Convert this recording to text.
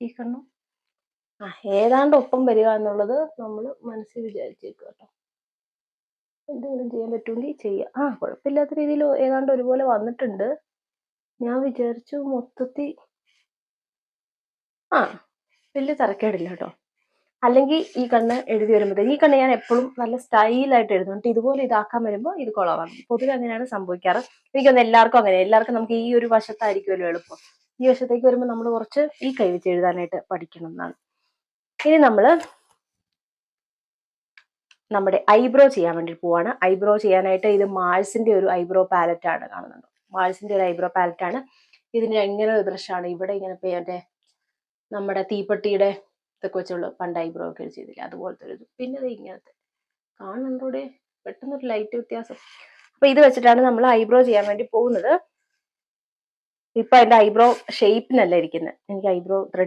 ഈ കണ്ണും ആ ഏതാണ്ട് ഒപ്പം വരിക എന്നുള്ളത് നമ്മൾ മനസ്സിൽ വിചാരിച്ചേക്കുക കേട്ടോ. എന്തെങ്കിലും ചെയ്യാൻ പറ്റുമെങ്കിൽ ചെയ്യുക ആ കുഴപ്പമില്ലാത്ത രീതിയിൽ ഏതാണ്ട് ഒരുപോലെ വന്നിട്ടുണ്ട്. ഞാൻ വിചാരിച്ചു മൊത്തത്തിൽ ആ വലിയ തറക്കേടില്ല കേട്ടോ. അല്ലെങ്കിൽ ഈ കണ്ണ് എഴുതി വരുമ്പോഴത്തേക്ക് ഈ കണ്ണ് ഞാൻ എപ്പോഴും നല്ല സ്റ്റൈലായിട്ട് എഴുതുന്നുണ്ട് ഇതുപോലെ ഇതാക്കാൻ വരുമ്പോൾ ഇത് കുളവാണ് പൊതുവെ അങ്ങനെയാണ് സംഭവിക്കാറ്. എനിക്കൊന്ന് എല്ലാവർക്കും അങ്ങനെ എല്ലാവർക്കും നമുക്ക് ഈ ഒരു വശത്തായിരിക്കുമല്ലോ എളുപ്പം. ഈ വശത്തേക്ക് വരുമ്പോൾ നമ്മൾ കുറച്ച് ഈ കൈ വെച്ച് എഴുതാനായിട്ട് പഠിക്കണം എന്നാണ് ഇനി നമ്മൾ നമ്മുടെ ഐബ്രോ ചെയ്യാൻ വേണ്ടി പോവാണ്. ഐബ്രോ ചെയ്യാനായിട്ട് ഇത് മാൾസിന്റെ ഒരു ഐബ്രോ പാലറ്റ് ആണ് കാണുന്നത്. മാൾസിന്റെ ഒരു ഐബ്രോ പാലറ്റ് ആണ്. ഇതിന് എങ്ങനെ ഒരു ബ്രഷാണ് ഇവിടെ ഇങ്ങനെ മറ്റേ നമ്മുടെ തീപ്പെട്ടിയുടെ ഇതൊക്കെ വെച്ചുള്ള പണ്ട് ഐബ്രോ ഒക്കെ ചെയ്തില്ല? അതുപോലത്തെ ഒരു ഇത്. പിന്നെ ഇങ്ങനത്തെ. കാണുന്നുണ്ടോടെ പെട്ടെന്നൊരു ലൈറ്റ് വ്യത്യാസം. അപ്പൊ ഇത് വെച്ചിട്ടാണ് നമ്മൾ ഐബ്രോ ചെയ്യാൻ വേണ്ടി പോകുന്നത്. ഇപ്പൊ എന്റെ ഐബ്രോ ഷേപ്പിനല്ല ഇരിക്കുന്നത് എനിക്ക് ഐബ്രോ